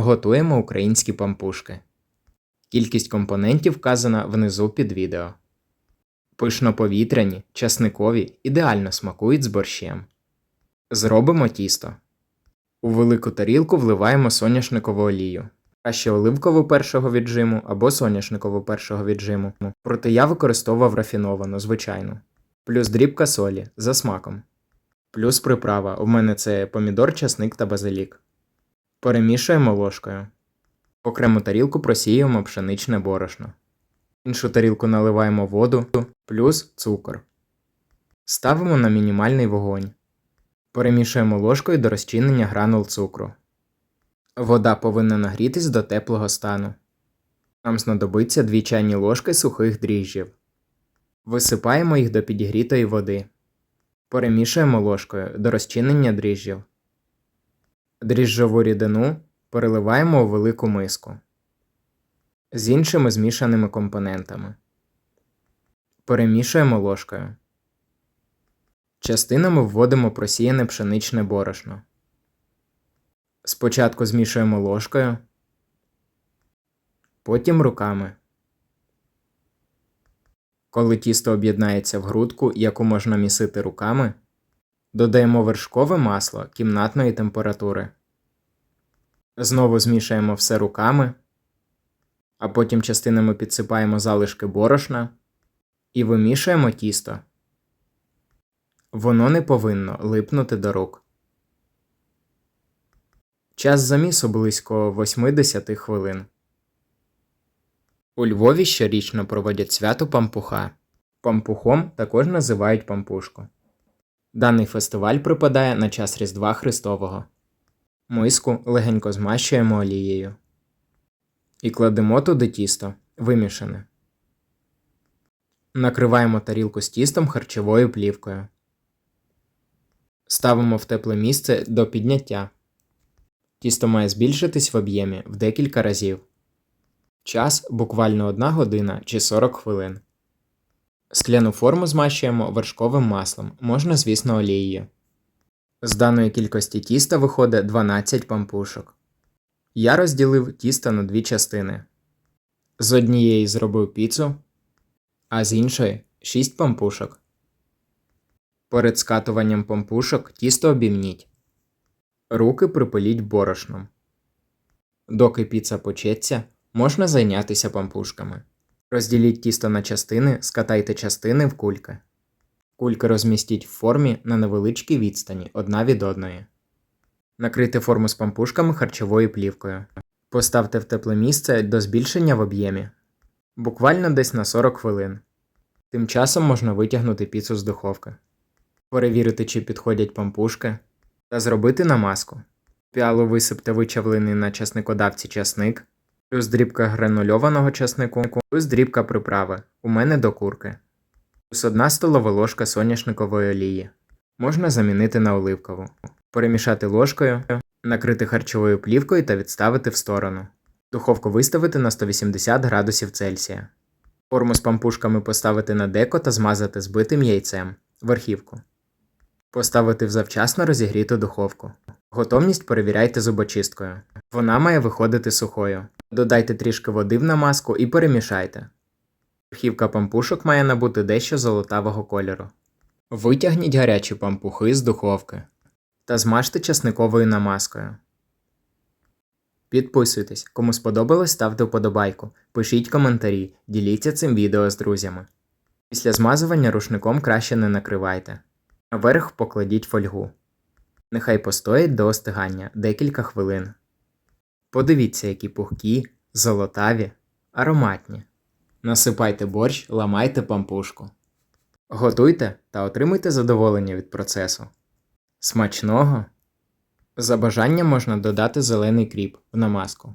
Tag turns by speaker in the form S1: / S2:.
S1: Готуємо українські пампушки. Кількість компонентів вказана внизу під відео. Пишно-повітряні, часникові ідеально смакують з борщем. Зробимо тісто. У велику тарілку вливаємо соняшникову олію. Краще оливкову першого віджиму або соняшникову першого віджиму. Проте я використовував рафіновану, звичайну. Плюс дрібка солі за смаком. Плюс приправа. У мене це помідор, часник та базилік. Перемішуємо ложкою. Окрему тарілку просіюємо пшеничне борошно. Іншу тарілку наливаємо воду плюс цукор. Ставимо на мінімальний вогонь. Перемішуємо ложкою до розчинення гранул цукру. Вода повинна нагрітись до теплого стану. Нам знадобиться 2 чайні ложки сухих дріжджів. Висипаємо їх до підігрітої води. Перемішуємо ложкою до розчинення дріжджів. Дріжджову рідину переливаємо у велику миску з іншими змішаними компонентами. Перемішуємо ложкою. Частинами вводимо просіяне пшеничне борошно. Спочатку змішуємо ложкою, потім руками. Коли тісто об'єднається в грудку, яку можна місити руками, додаємо вершкове масло кімнатної температури. Знову змішуємо все руками, а потім частинами підсипаємо залишки борошна і вимішуємо тісто. Воно не повинно липнути до рук. Час замісу близько 80 хвилин. У Львові щорічно проводять свято пампуха. Пампухом також називають пампушку. Даний фестиваль припадає на час Різдва Христового. Миску легенько змащуємо олією. І кладемо туди тісто, вимішане. Накриваємо тарілку з тістом харчовою плівкою. Ставимо в тепле місце до підняття. Тісто має збільшитись в об'ємі в декілька разів. Час буквально 1 година чи 40 хвилин. Скляну форму змащуємо вершковим маслом, можна, звісно, олією. З даної кількості тіста виходить 12 пампушок. Я розділив тісто на дві частини. З однієї зробив піцу, а з іншої 6 пампушок. Перед скатуванням пампушок тісто обімніть. Руки припиліть борошном. Доки піца почеться, можна зайнятися пампушками. Розділіть тісто на частини, скатайте частини в кульки. Кульки розмістіть в формі на невеличкій відстані одна від одної. Накрийте форму з пампушками харчовою плівкою. Поставте в тепле місце до збільшення в об'ємі. Буквально десь на 40 хвилин. Тим часом можна витягнути піцу з духовки. Перевірити, чи підходять пампушки. Та зробити намазку. Піалу висипте вичавлений на часникодавці часник, плюс дрібка гранульованого часнику, плюс дрібка приправи. У мене до курки. Плюс 1 столова ложка соняшникової олії. Можна замінити на оливкову. Перемішати ложкою, накрити харчовою плівкою та відставити в сторону. Духовку виставити на 180 градусів Цельсія. Форму з пампушками поставити на деко та змазати збитим яйцем. Верхівку. Поставити в завчасно розігріту духовку. Готовність перевіряйте зубочисткою. Вона має виходити сухою. Додайте трішки води в намазку і перемішайте. Верхівка пампушок має набути дещо золотавого кольору. Витягніть гарячі пампухи з духовки та змажте часниковою намазкою. Підписуйтесь, кому сподобалось, ставте вподобайку, пишіть коментарі, діліться цим відео з друзями. Після змазування рушником краще не накривайте. Наверх покладіть фольгу. Нехай постоять до остигання декілька хвилин. Подивіться, які пухкі, золотаві, ароматні. Насипайте борщ, ламайте пампушку. Готуйте та отримуйте задоволення від процесу. Смачного! За бажанням можна додати зелений кріп в намазку.